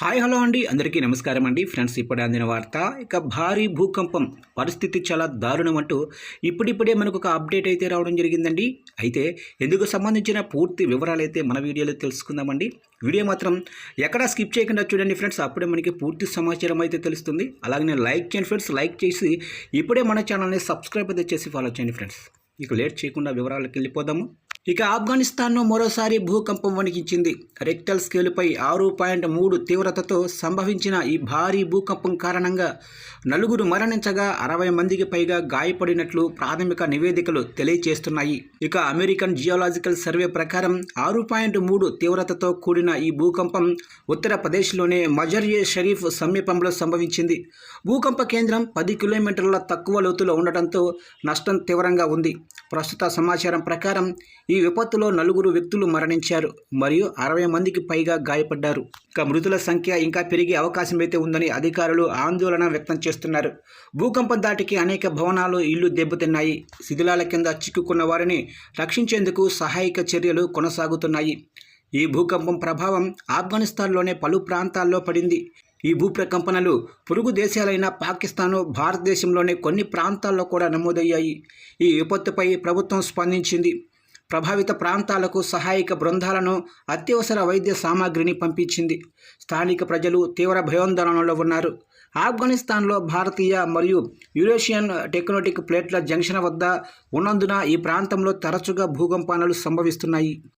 Hi hello అండి. అందరికీ నమస్కారం అండి. ఫ్రెండ్స్ ఇప్పుడే అందిన వార్త ఇక భారీ భూకంపం. పరిస్థితి చాలా దారుణం అంటూ ఇప్పుడిప్పుడే మనకు ఒక అప్డేట్ అయితే రావడం జరిగిందండి. అయితే ఎందుకు సంబంధించిన పూర్తి వివరాలు అయితే మన వీడియోలో తెలుసుకుందామండి. వీడియో మాత్రం ఎక్కడా స్కిప్ చేయకుండా చూడండి ఫ్రెండ్స్. అప్పుడే మనకి పూర్తి సమాచారం అయితే తెలుస్తుంది. అలాగే లైక్ చేయండి ఫ్రెండ్స్. లైక్ చేసి ఇప్పుడే మన ఛానల్ని సబ్స్క్రైబ్ అయితే చేసి ఫాలో చేయండి ఫ్రెండ్స్. ఇక లేట్ చేయకుండా వివరాలకు వెళ్ళిపోదాము. ఇక ఆఫ్ఘనిస్తాన్ను మరోసారి భూకంపం వణికించింది. రెక్టల్ స్కేలుపై ఆరు పాయింట్ మూడు తీవ్రతతో సంభవించిన ఈ భారీ భూకంపం కారణంగా నలుగురు మరణించగా అరవై మందికి పైగా గాయపడినట్లు ప్రాథమిక నివేదికలు తెలియజేస్తున్నాయి ఇక అమెరికన్ జియోలాజికల్ సర్వే ప్రకారం ఆరు పాయింట్ మూడు తీవ్రతతో కూడిన ఈ భూకంపం ఉత్తరప్రదేశ్లోనే మజర్యే షరీఫ్ సమీపంలో సంభవించింది. భూకంప కేంద్రం పది కిలోమీటర్ల తక్కువ లోతులో ఉండటంతో నష్టం తీవ్రంగా ఉంది. ప్రస్తుత సమాచారం ప్రకారం ఈ ఈ విపత్తులో నలుగురు వ్యక్తులు మరణించారు మరియు అరవై మందికి పైగా గాయపడ్డారు. ఇక మృతుల సంఖ్య ఇంకా పెరిగే అవకాశం అయితే ఉందని అధికారులు ఆందోళన వ్యక్తం చేస్తున్నారు. భూకంపం దాటికి అనేక భవనాలు ఇళ్ళు దెబ్బతిన్నాయి. శిథిలాల కింద చిక్కుకున్న వారిని రక్షించేందుకు సహాయక చర్యలు కొనసాగుతున్నాయి. ఈ భూకంపం ప్రభావం ఆఫ్ఘనిస్తాన్లోనే పలు ప్రాంతాల్లో పడింది. ఈ భూప్రకంపనలు పొరుగు దేశాలైన పాకిస్తాను భారతదేశంలోని కొన్ని ప్రాంతాల్లో కూడా నమోదయ్యాయి. ఈ విపత్తుపై ప్రభుత్వం స్పందించింది. ప్రభావిత ప్రాంతాలకు సహాయక బృందాలను అత్యవసర వైద్య సామాగ్రిని పంపించింది. స్థానిక ప్రజలు తీవ్ర భయోందోళనలో ఉన్నారు. ఆఫ్ఘనిస్తాన్లో భారతీయ మరియు యూరేషియన్ టెక్నోటిక్ ప్లేట్ల జంక్షన్ వద్ద ఉన్నందున ఈ ప్రాంతంలో తరచుగా భూకంపాలు సంభవిస్తున్నాయి.